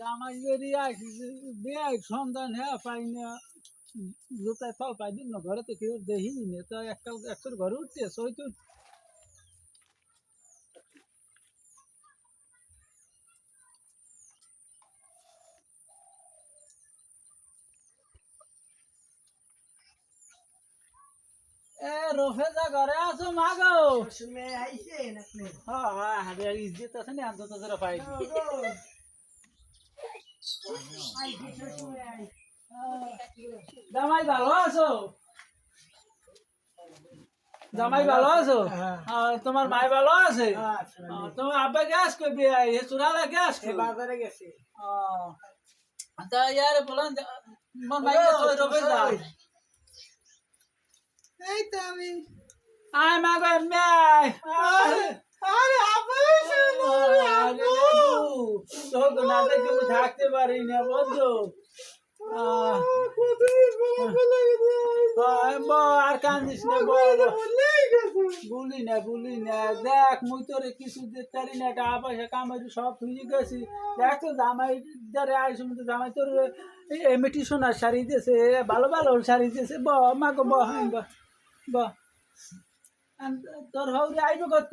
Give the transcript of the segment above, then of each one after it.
জামাই আসি বেগ সন্ধান হ্যাঁ পাই না। জুতায় পাও পাই দিন না ঘরে তো কেউ দেখি না। তো একটা একটার ঘরে উঠছে সই তো এ রফেজা ঘরে আছো মাগো? সময় আইছেন আপনি হ্যাঁ হ্যাঁ হ্যাঁ ইজ্জত আছে না আন্তত পাই জামাই ভালো আছো? জামাই ভালো আছো? হ্যাঁ। তোমার মাই ভালো আছে? আচ্ছা তোমার আব্বা গ্যাস করবে এ চুরালা গ্যাস বাজারে গেছে। তা ইয়ার বলেন তোমার মাই তো রবে যা এই তো আমি। আয় মাগো এমনি আয় আয়। আরে আব্বা আরে না দেখে থাকতে পারি না আয়, আর না দেখ মুই তোরে কিছু না পয়সা কামাই সব গেছি। দেখ তো জামাই জামাই তোর ভালো ভালো শাড়ি দিয়েছে। ব মাগো ব হ্যাঁ তোর হৌরে আইবে কত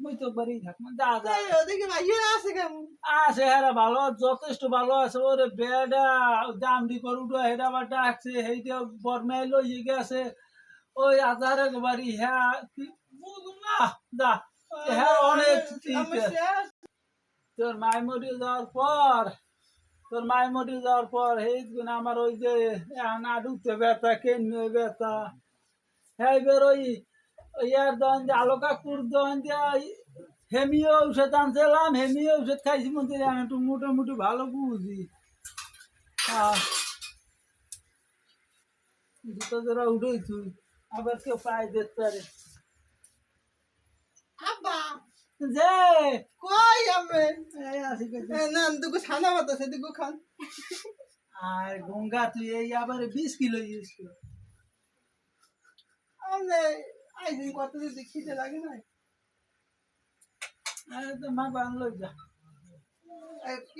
মুই তো বাড়ি থাকব। যা যা। ওদিকে ভাইয়া আছে কেমন? আছে হ্যাঁ ভালো যথেষ্ট ভালো আছে। ওরে বেডা দামডি করুটো হেডা বা ডাকছে হেইটা বর্মাই লই গেছে। ওই আধারে বাড়ি হ্যাঁ দা হ্যাঁ অনেক তোর মাই মরি যাওয়ার পর তোর মাই মরি যাওয়ার পর গুণ আমার ওই যে নাডুতে ব্যথা কেন্দ্রে ব্যথা? হ্যাঁ এবার ওই ওই আর দন যে আলোকাকুর দন যে হেমিও ঔষধ আনছিলাম হেমিও ঔষধ খাইছি আমি একটু মোটামুটি ভালো বুঝি জুতো জোড়া উঠেই তুই আবার কেউ পায়ে দেখতে পারে যে কই আমি। না দুগো ছানা মতো খান। আর গঙ্গা তুই এই আবার বিশ কিলো ইউজ কর আইদিন কত দিদি খিদে লাগে না আরে তো মা বাংলো যা।